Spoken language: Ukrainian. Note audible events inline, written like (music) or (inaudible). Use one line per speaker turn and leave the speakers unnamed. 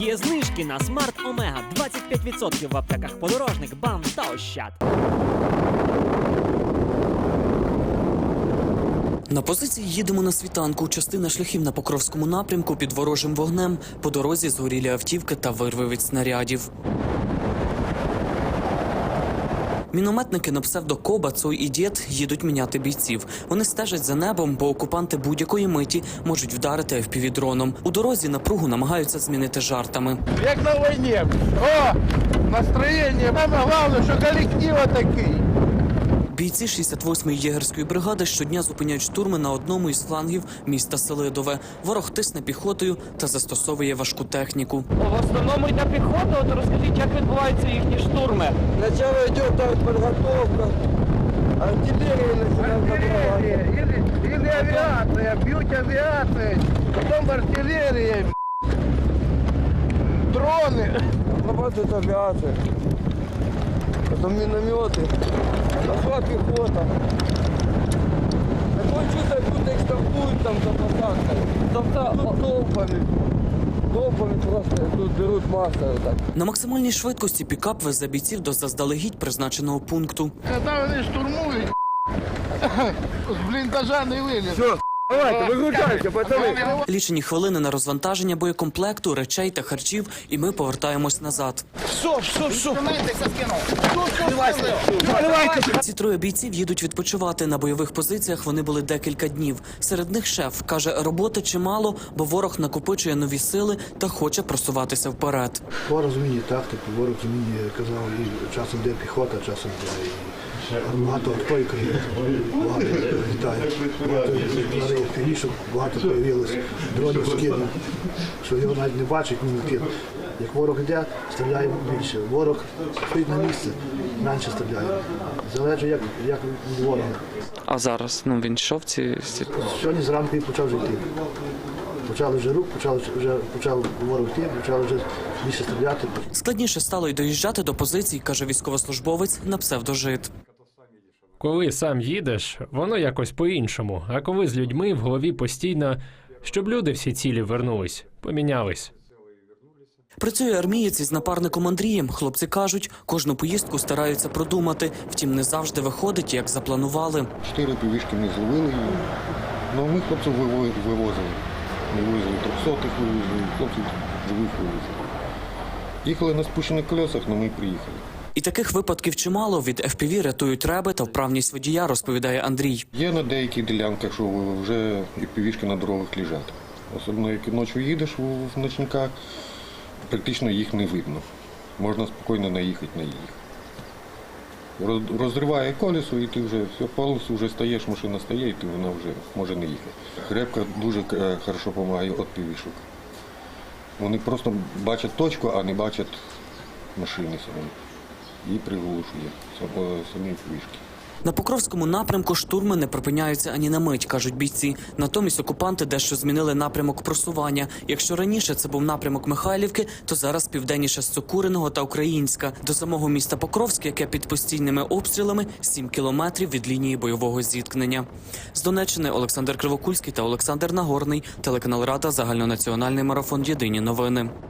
Є знижки на смарт Омега 25% в аптеках подорожник, бам та ощад.
На позиції їдемо на світанку. Частина шляхів на Покровському напрямку під ворожим вогнем. По дорозі згорілі автівки та вирви від снарядів. Мінометники на псевдо Коба, Цой і дід їдуть міняти бійців. Вони стежать за небом, бо окупанти будь-якої миті можуть вдарити FPV-дроном. У дорозі напругу намагаються змінити жартами.
Як на війні. О, настроєння. Саме головне, що колектива такий.
Бійці 68-ї єгерської бригади щодня зупиняють штурми на одному із флангів міста Селидове. Ворог тисне піхотою та застосовує важку техніку.
В основному йде піхота, от розкажіть, як відбуваються їхні штурми.
Подготовка, артиллерия начинает набирать.
Или, или авіація, б'ють авіація, потім артилерія, дрони.
Работает авиация, потом минометы, пошла пехота. Такое чувство, будто их штрафуют там за посадкой.
Тобто,
Тут толпами, толпами просто тут берут массово так.
На максимальній швидкості пікап везе бійців до заздалегідь призначеного пункту.
Коли вони штурмують, з (coughs) бліндажа не виліз.
Давайте, выгружайте, пацаны.
Лічені хвилини на розвантаження боєкомплекту, речей та харчів, і ми повертаємось назад.
Все, все, все.
Ці троє бійців їдуть відпочивати на бойових позиціях. Вони були декілька днів. Серед них шеф каже, роботи чимало, бо ворог накопичує нові сили та хоче просуватися вперед.
Ворог розуміє тактику, ворог розуміє, казав, і часом йде піхота, часом йде і багато багато літає, багато появилось дронів скидів, що його навіть не бачить, ні летить. Як ворог йде, стріляє більше. Ворог стоїть на місці, менше стріляє. Залежить, як, як від ворога.
А зараз ну він йшов ці.
Сьогодні зранку і почав вже йти. Почали вже рух, почали вже почав ворог йти, почали вже більше стріляти.
складніше стало й доїжджати до позицій, каже військовослужбовець на псевдожит.
Коли сам їдеш, воно якось по-іншому. А коли з людьми в голові постійно, щоб люди всі цілі вернулись, помінялись.
Працює армієць із напарником Андрієм. Хлопці кажуть, кожну поїздку стараються продумати. Втім, не завжди виходить, як запланували.
Чотири півішки ми зловили її. Ну, ми хлопців виво- вивозили. Ми вивезли трьохсотих, вивезли, хлопців живих вивезли. Їхали на спущених колесах, але ми приїхали.
І таких випадків чимало. Від FPV рятують реби та вправність водія, розповідає Андрій.
Є на деяких ділянках, що вже півішки на дорогах лежать. Особливо, як ночі їдеш в ночниках, практично їх не видно. Можна спокійно наїхати на їх. Розриває колесо, і ти вже все, полосу вже стаєш, машина стає, і ти вона вже може не їхати. Гребка дуже е, хорошо допомагає від півішок. Вони просто бачать точку, а не бачать машини самі. І приглушує сам- самі півішки.
На Покровському напрямку штурми не припиняються ані на мить, кажуть бійці. Натомість окупанти дещо змінили напрямок просування. Якщо раніше це був напрямок Михайлівки, то зараз південніше з Цукуриного та Українська. До самого міста Покровське, яке під постійними обстрілами 7 кілометрів від лінії бойового зіткнення. З Донеччини Олександр Кривокульський та Олександр Нагорний. Телеканал Рада, загальнонаціональний марафон. Єдині новини.